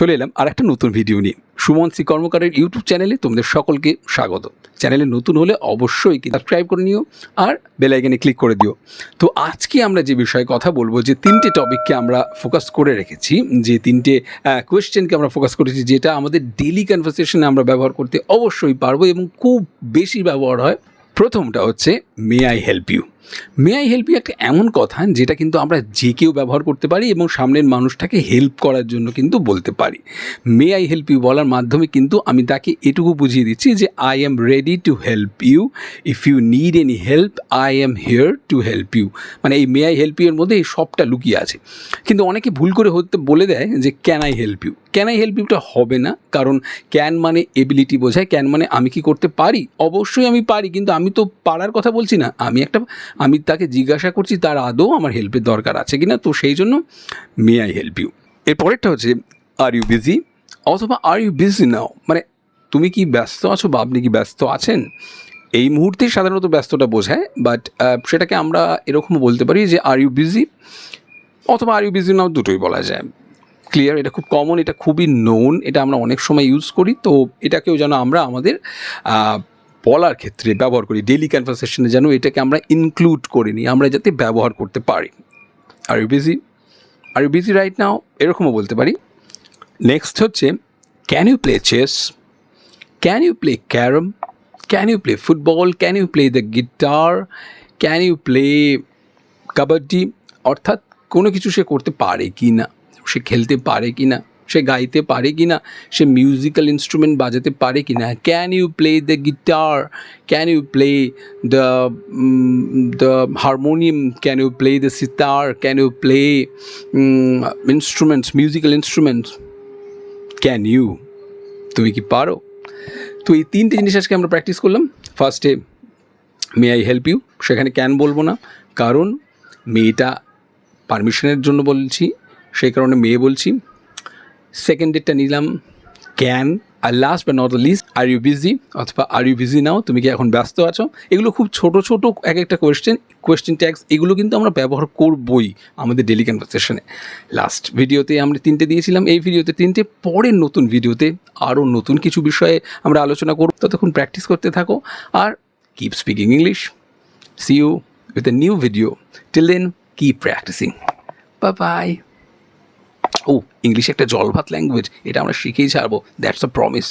চলে এলাম আর একটা নতুন ভিডিও নিয়ে। সুমন সি কর্মকারের ইউটিউব চ্যানেলে তোমাদের সকলকে স্বাগত। চ্যানেলে নতুন হলে অবশ্যই সাবস্ক্রাইব করে নিও আর বেল আইকনে ক্লিক করে দিও। তো আজকে আমরা যে বিষয়ে কথা বলব, যে তিনটে টপিককে আমরা ফোকাস করে রেখেছি, যে তিনটে কোয়েশ্চেনকে আমরা ফোকাস করেছি, যেটা আমাদের ডেলি কনভারসেশনে আমরা ব্যবহার করতে অবশ্যই পারব এবং খুব বেশি ব্যবহার হয়। প্রথমটা হচ্ছে may I help you may I help you একটা এমন কথা যেটা কিন্তু আমরা যে কেউ ব্যবহার করতে পারি এবং সামনের মানুষটাকে হেল্প করার জন্য কিন্তু বলতে পারি। মে আই হেল্প ইউ বলার মাধ্যমে কিন্তু আমি তাকে এটুকু বুঝিয়ে দিচ্ছি যে I am ready to help you if you need any help I am here to help you মানে এই মে আই হেল্প ইউর মধ্যে এই সবটা লুকিয়ে আছে। কিন্তু অনেকে ভুল করে হতে বলে দেয় যে can I help you can I help Yuta হবে না। কারণ ক্যান মানে এবিলিটি বোঝায়। ক্যান মানে আমি কি করতে পারি? অবশ্যই আমি পারি, কিন্তু আমি তো পারার কথা বলছি না। আমি একটা আমি তাকে জিজ্ঞাসা করছি, তার আদৌ আমার হেল্পের দরকার আছে কি না তো সেই জন্য মে আই হেল্প ইউ এর পরেরটা হচ্ছে আর ইউ বিজি অথবা আর ইউ বিজি নাও মানে তুমি কি ব্যস্ত আছো বা আপনি কি ব্যস্ত আছেন? এই মুহূর্তে সাধারণত ব্যস্তটা বোঝায় বাট সেটাকে আমরা এরকম বলতে পারি যে আর ইউ বিজি অথবা আর ইউ বিজি নাও দুটোই বলা যায়। ক্লিয়ার এটা খুব কমন এটা খুবই নোন এটা আমরা অনেক সময় ইউজ করি, তো এটাকেও যেন আমরা আমাদের বলার ক্ষেত্রে ব্যবহার করি ডেলি কনভারসেশনে যেন এটাকে আমরা ইনক্লুড করে নিই, আমরা যাতে ব্যবহার করতে পারি। Are you busy are you busy right now এরকমও বলতে পারি। নেক্সট হচ্ছে can you play chess can you play carrom can you play football can you play the guitar can you play kabaddi অর্থাৎ কোনো কিছু সে করতে পারে কি না সে খেলতে পারে কি না সে গাইতে পারে কি না সে মিউজিক্যাল ইনস্ট্রুমেন্ট বাজাতে পারে কি না can you play the guitar can you play the the harmonium can you play the sitar can you play instruments musical instruments can you তুমি কি পারো? তো এই তিনটে জিনিস আজকে আমরা প্র্যাকটিস করলাম। ফার্স্টে মে আই হেল্প ইউ সেখানে ক্যান বলব না। কারণ, মেয়েটা পারমিশনের জন্য বলছি। সেই কারণে মেয়ে বলছি। সেকেন্ড ডেটটা নিলাম। ক্যান আর লাস্ট বা not least are you busy অথবা আর ইউ বিজি নাও তুমি কি এখন ব্যস্ত আছো? এগুলো খুব ছোট ছোট এক একটা কোয়েশ্চেন কোয়েশ্চেন ট্যাক্স এগুলো কিন্তু আমরা ব্যবহার করবই আমাদের ডেলি কনভারসেশনে লাস্ট ভিডিওতে আমরা তিনটে দিয়েছিলাম, এই ভিডিওতে তিনটে, পরের নতুন ভিডিওতে আরও নতুন কিছু বিষয়ে আমরা আলোচনা করব। ততক্ষণ প্র্যাকটিস করতে থাকো, আর keep speaking English see you with a new video till then keep practising বা বাই ও ইংলিশে একটা জলভাত ল্যাঙ্গুয়েজ এটা আমরা শিখেই ছাড়বো। That's a promise